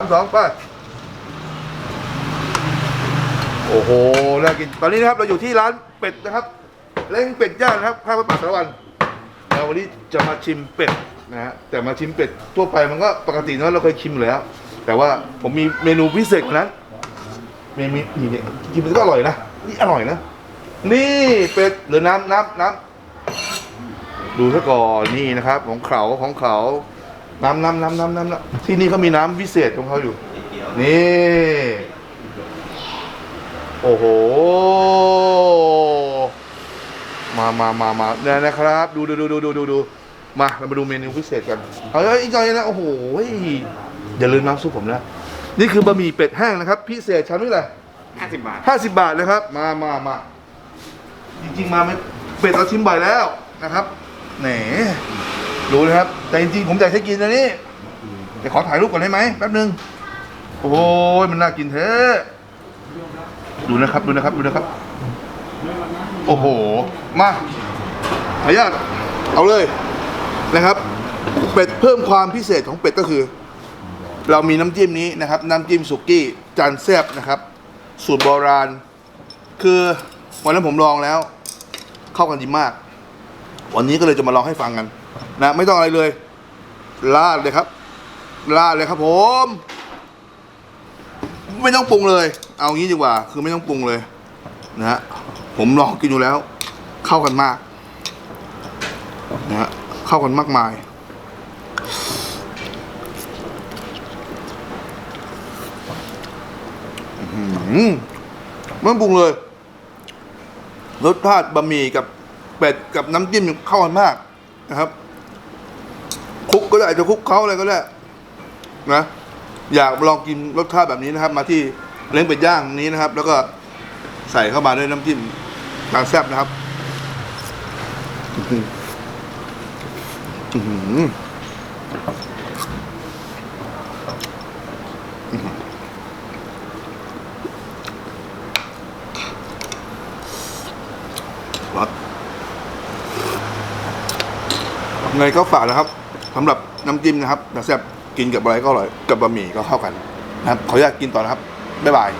สามสองไปโอ้โหน่ากินตอนนี้นะครับเราอยู่ที่ร้านเป็ดนะครับ เล้งเป็ดย่างนะครับข้าวปลาสารวันเราวันนี้จะมาชิมเป็ดนะฮะแต่มาชิมเป็ดทั่วไปมันก็ปกติเนอะเราเคยชิมอยู่แล้ว แต่ว่าผมมีเมนูพิเศษกว่านั้นเมนูนี่เนี่ยกินมันก็อร่อยนะนี่อร่อยนะ นี่เป็ดหรือน้ำน้ำน้ำดูซะก่อนนี่นะครับ ของเขาของเขา น้ำน้ำน้ำน้ำน้ำน้ำที่นี่เขามีน้ำพิเศษของเขาอยู่ นี่ โอ้โห มามามามาเนี่ยนะครับ ดูดูดูดูดูดูดูมา เรามาดูเมนูพิเศษกัน เอาเอาอีกหน่อยนะ โอ้โห อย่าลืมน้ำซุปผมนะ นี่คือบะหมี่เป็ดแห้งนะครับ พิเศษชั้นนี้แหละห้าสิบบาทห้าสิบบาทนะครับ มามามาจริงๆ มาไม่เป็ดเราชิมบ่อยแล้วนะครับแหน รู้นะครับ แต่จริงๆผมอยากให้กินนะนี่เดี๋ยวขอถ่ายรูปก่อนได้ไหมแป๊บนึง โอ้ยมันน่ากินเทะดูนะครับดูนะครับดูนะครับ โอ้โห มาขออนุญาตเอาเลยนะครับ เป็ดเพิ่มความพิเศษของเป็ดก็คือ เรามีน้ำจิ้มนี้นะครับ น้ำจิ้มสุกี้จานแซ่บนะครับ สูตรโบราณ คือวันนั้นผมลองแล้ว เข้ากันดีมาก วันนี้ก็เลยจะมาลองให้ฟังกัน นะไม่ต้องอะไรเลยลาดเลยครับลาดเลยครับ ผม ไม่ต้องปรุงเลย เอางี้ดีกว่า คือไม่ต้องปรุงเลย นะฮะผมลองกินอยู่แล้ว เข้ากันมากนะฮะเข้ากันมากมายไม่ปรุงเลย รสชาติบะหมี่กับเป็ดกับน้ำจิ้มเข้ากันมากนะครับ คลุกก็ได้จะคลุกเขาอะไรก็ได้นะอยากลองกินรสชาติแบบนี้นะครับ มาที่เล้งเป็ดย่างนี้นะครับ แล้วก็ใส่เข้ามาด้วยน้ำจิ้มทางแซ่บนะครับอื้อหืออื้อหือครับไงก็ฝากนะครับ สำหรับน้ำจิ้มนะครับนะแซ่บกินกับอะไรก็อร่อยกับบะหมี่ก็เข้ากันนะครับขออนุญาตกินต่อนะครับบ๊ายบาย